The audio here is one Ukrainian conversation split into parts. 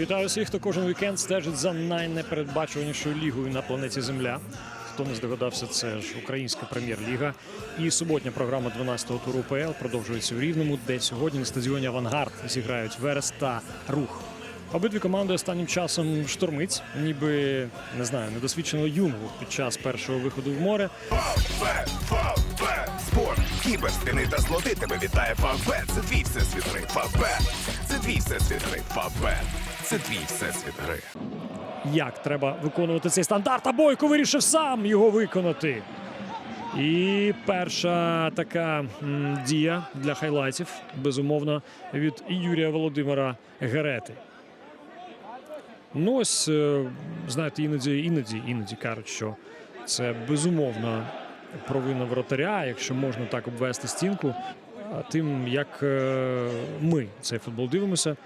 Вітаю всіх, хто кожен вікенд стежить за найнепередбачуванішою лігою на планеті Земля. Хто не здогадався, це ж українська прем'єр-ліга. І суботня програма 12-го туру УПЛ продовжується у Рівному, де сьогодні на стадіоні Авангард зіграють Верес та Рух. Обидві команди останнім часом штормиць, ніби не знаю, недосвідченого юнгу під час першого виходу в море. Фавбет, спорт, кіберстини та злоти тебе вітає Фавбет. Це твій всесвіт гри. Фавбет, це твій всесвіт гри. Фавбет, це твій всесвіт гри. як треба виконувати цей стандарт. А Бойко вирішив сам його виконати. І перша така дія для хайлайтів, безумовно, від Юрія Володимира Герети. Ну, ось, е, знаєте, іноді, іноді, іноді кажуть, що це безумовно провина вратаря, якщо можна так обвести стінку. А тим, як е, ми цей футбол дивимося,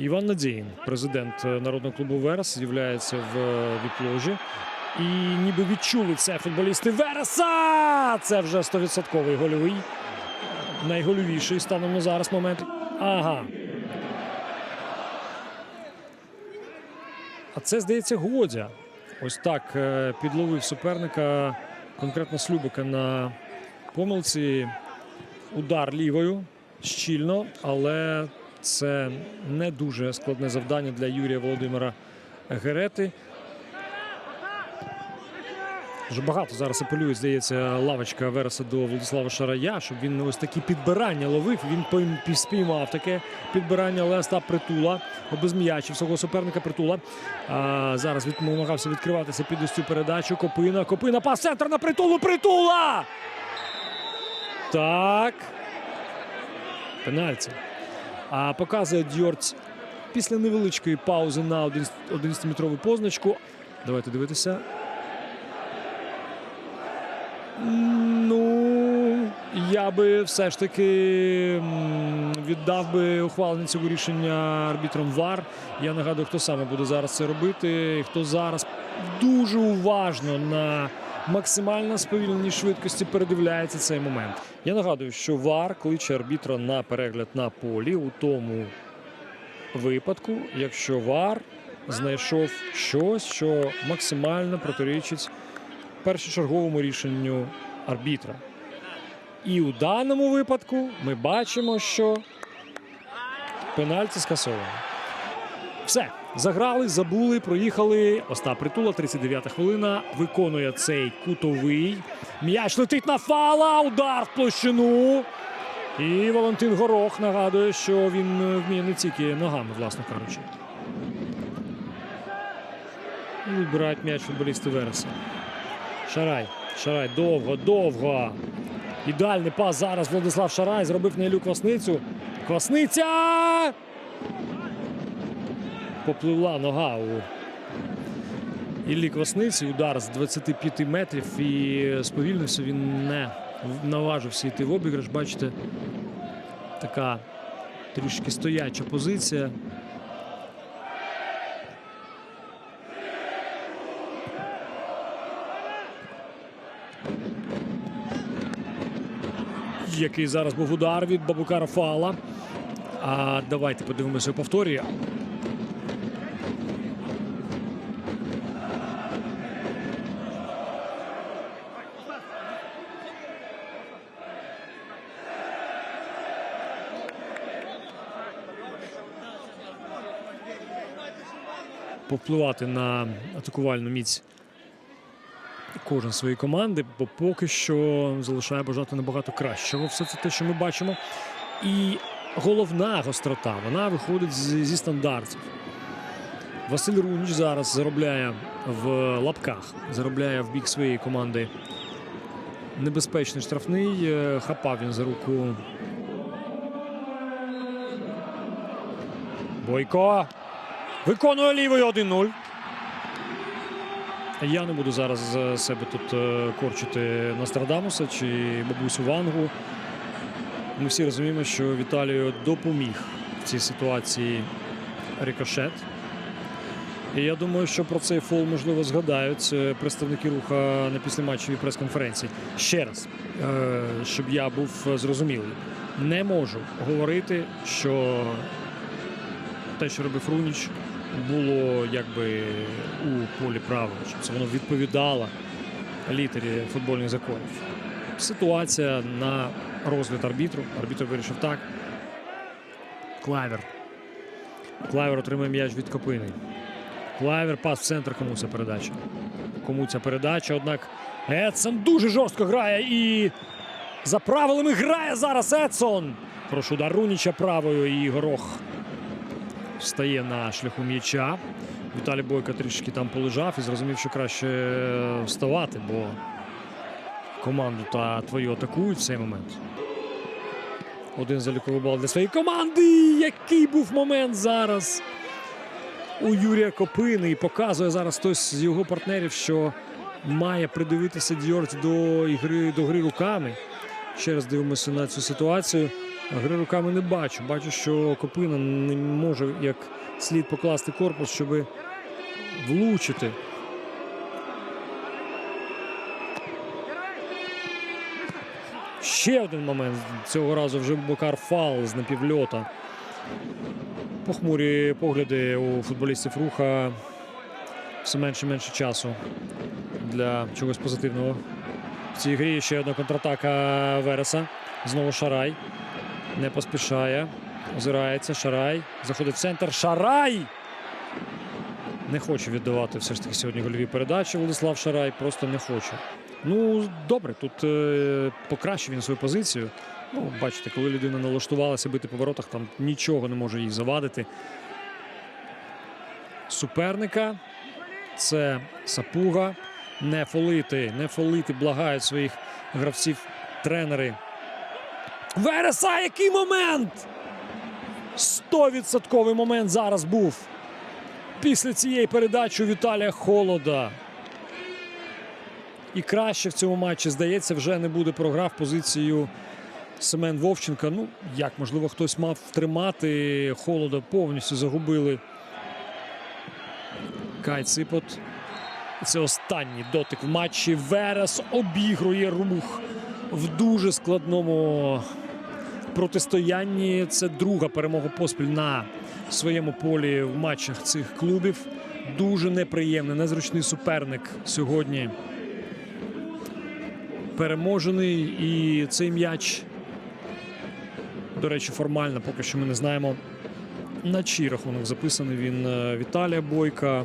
Іван Надєїн, президент е, народного клубу Верес, з'являється в е. І ніби відчули це футболісти Вереса! Це вже 100% гольовий. Найгольовіший станом на зараз момент. Ага. А це, здається, Годя. Ось так е, підловив суперника, конкретно Слюбика на помилці. Удар лівою щільно, але це не дуже складне завдання для Юрія Володимира Герети. Дуже багато зараз апелює, здається, лавочка Вереса до Владислава Шарая, щоб він ось такі підбирання ловив. Він спіймав таке підбирання, але Остап притула обезм'ячив свого суперника притула. А, зараз від, намагався відкриватися під ось цю передачу. Копина, Копина, пас центр на притулу, притула! Так. Пенальті. А показує Дьорц після невеличкої паузи на 11-метрову позначку. Давайте дивитися. Ну, я би все ж таки віддав би ухвалення цього рішення арбітром ВАР. Я нагадую, хто саме буде зараз це робити, хто зараз дуже уважно на максимально сповільненій швидкості передивляється цей момент. Я нагадую, що ВАР кличе арбітра на перегляд на полі у тому випадку, якщо ВАР знайшов щось, що максимально протирічить першочерговому рішенню арбітра. І у даному випадку ми бачимо, що пенальті скасовано. Все, заграли, забули, проїхали. Остап Притула, 39-та хвилина. Виконує цей кутовий. М'яч летить на фала. Удар в площину. І Валентин Горох нагадує, що він вміє не тільки ногами, власно кажучи. І відбирають м'яч футболісти Вереса. Шарай. Шарай довго, довго. Ідеальний пас зараз Владислав Шарай зробив на Ілю Квасницю. Квасниця! Попливла нога у Іллі Квасниці. Удар з 25 метрів і сповільнився. Він не наважився йти в обіграш. Бачите, така трішки стояча позиція. Який зараз був удар від Бабука Фала. А давайте подивимося у повторі. Повпливати на атакувальну міць кожен своєї команди, бо поки що залишає бажати набагато кращого. Все це те, що ми бачимо. І головна гострота вона виходить зі стандартів. Василь Руніч зараз заробляє в лапках, заробляє в бік своєї команди небезпечний штрафний. Е, Хапав він за руку. Бойко. Виконує лівою 1-0. Я не буду зараз себе тут е, корчити Нострадамуса чи бабусю Вангу. Ми всі розуміємо, що Віталію допоміг в цій ситуації рикошет. І я думаю, що про цей фол можливо згадають е, представники руха на післяматчевій прес-конференції. Ще раз, е, щоб я був зрозумілий, не можу говорити, що те, що робив Руніч, було якби у полі правил, щоб це воно відповідало літері футбольних законів. Ситуація на розгляд арбітру. Арбітр вирішив так. Клавер. Клавер отримає м'яч від Копини. Клавер пас в центр. Кому ця передача? Кому ця передача? Однак Едсон дуже жорстко грає і за правилами грає зараз Едсон. Прошу удар Руніча правою і горох встає на шляху м'яча. Віталій Бойко трішки там полежав і зрозумів, що краще вставати, бо команду та твою атакують в цей момент. Один заліковий бал для своєї команди. Який був момент зараз у Юрія Копини. І показує зараз хтось з його партнерів, що має придивитися Дьорць до ігри, до гри руками. Ще раз дивимося на цю ситуацію. Гри руками не бачу. Бачу, що Копина не може як слід покласти корпус, щоб влучити. Ще один момент. Цього разу вже Бокар фал з напівльота. Похмурі погляди у футболістів руха. Все менше і менше часу для чогось позитивного. В цій грі ще одна контратака Вереса. Знову Шарай. Не поспішає. Озирається. Шарай. Заходить в центр. Шарай! Не хоче віддавати все ж таки сьогодні гольові передачі. Владислав Шарай просто не хоче. Ну, добре, тут е, покращив він свою позицію. Ну, бачите, коли людина налаштувалася бити по воротах, там нічого не може їй завадити. Суперника це Сапуга. Не фолити, не фолити, благають своїх гравців тренери. Вереса, який момент! Стовідсотковий момент зараз був. Після цієї передачі Віталія Холода. І краще в цьому матчі, здається, вже не буде програв позицію Семен Вовченка. Ну, як, можливо, хтось мав втримати. Холода повністю загубили. Кай Ципот. Це останній дотик в матчі. Верес обігрує рух в дуже складному протистоянні. Це друга перемога поспіль на своєму полі в матчах цих клубів. Дуже неприємний, незручний суперник сьогодні. Переможений. І цей м'яч, до речі, формально поки що ми не знаємо. На чий рахунок записаний він е, Віталія Бойка.